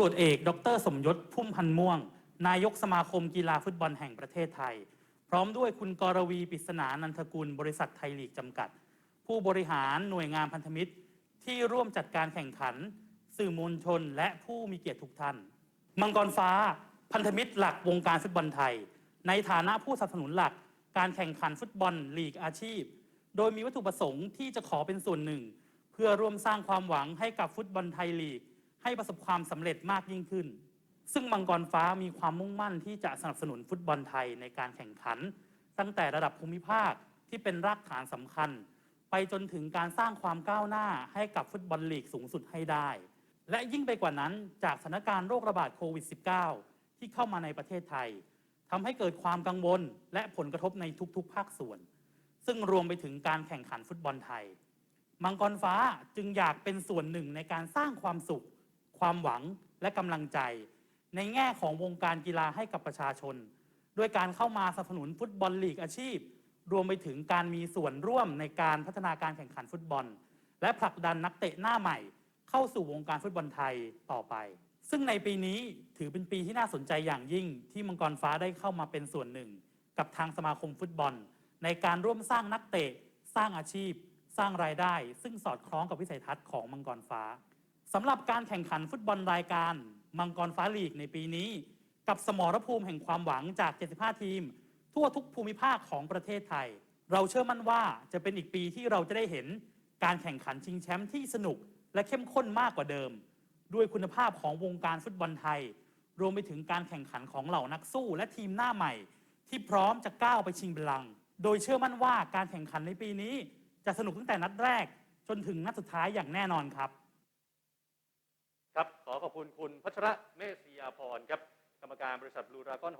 ำรวจเอก ดร สมยศพุ่มพันธ์ม่วง นายกสมาคมกีฬาฟุตบอลแห่งประเทศไทย พร้อมด้วยคุณกรวีปริศนานันทกุล บริษัทไทยลีกจำกัด ผู้บริหารหน่วยงานพันธมิตร ที่ร่วมจัดการแข่งขัน สื่อมวลชนและผู้มีเกียรติทุกท่าน มังกรฟ้า พันธมิตรหลักวงการฟุตบอลไทย ในฐานะผู้สนับสนุนหลัก การแข่งขันฟุตบอลลีกอาชีพ โดยมีวัตถุประสงค์ที่จะขอเป็นส่วนหนึ่ง เพื่อร่วมสร้างความหวังให้กับฟุตบอลไทยลีก ให้ประสบความสำเร็จมากยิ่งขึ้น ซึ่งมังกรฟ้ามีความมุ่งมั่นที่จะสนับสนุนฟุตบอลไทยในการแข่งขัน ตั้งแต่ระดับภูมิภาคที่เป็นรากฐานสำคัญ ไปจนถึงการสร้างความก้าวหน้าให้กับฟุตบอลลีกสูงสุดให้ได้ และยิ่งไปกว่านั้นจากสถานการณ์โรคระบาดโควิด -19 ที่เข้ามาในประเทศไทยทำให้เกิดความกังวลและผลกระทบในทุกๆ ภาคส่วน ซึ่งรวมไปถึงการแข่งขันฟุตบอลไทย มังกรฟ้าจึงอยากเป็นส่วนหนึ่งในการสร้างความสุข ความหวังและกำลังใจ ในแง่ของวงการกีฬาให้กับประชาชน ด้วยการเข้ามาสนับสนุนฟุตบอลลีกอาชีพ รวมไปถึงการมีส่วนร่วมในการพัฒนาการแข่งขันฟุตบอล และผลักดันนักเตะหน้าใหม่ เข้าสู่วงการฟุตบอลไทยต่อไป ซึ่งในปีนี้ถือเป็นปีที่น่าสนใจอย่างยิ่งที่มังกรฟ้าได้เข้ามาเป็นส่วนหนึ่ง กับทางสมาคมฟุตบอล ในการร่วมสร้างนักเตะ สร้างอาชีพ สร้างรายได้ ซึ่งสอดคล้องกับวิสัยทัศน์ของมังกรฟ้า สำหรับการแข่งขันฟุตบอลรายการมังกรฟ้าลีกในปีนี้ กับสมรภูมิแห่งความหวังจาก 75 ทีม ทั่วทุกภูมิภาคของประเทศไทย เราเชื่อมั่นว่าจะเป็นอีกปีที่เราจะได้เห็นการแข่งขันชิงแชมป์ที่สนุกและเข้มข้นมากกว่าเดิม ด้วยคุณภาพของวงการฟุตบอลไทย รวมไปถึงการแข่งขันของเหล่านักสู้และทีมหน้าใหม่ ที่พร้อมจะก้าวไปชิงบัลลังก์โดยเชื่อมั่นว่าการแข่งขันในปีนี้ จะสนุกตั้งแต่นัดแรกจนถึงนัดสุดท้ายอย่างแน่นอนครับ ครับขอขอบคุณคุณพัชระเมษยาพรครับกรรมการบริษัทบลูรากอน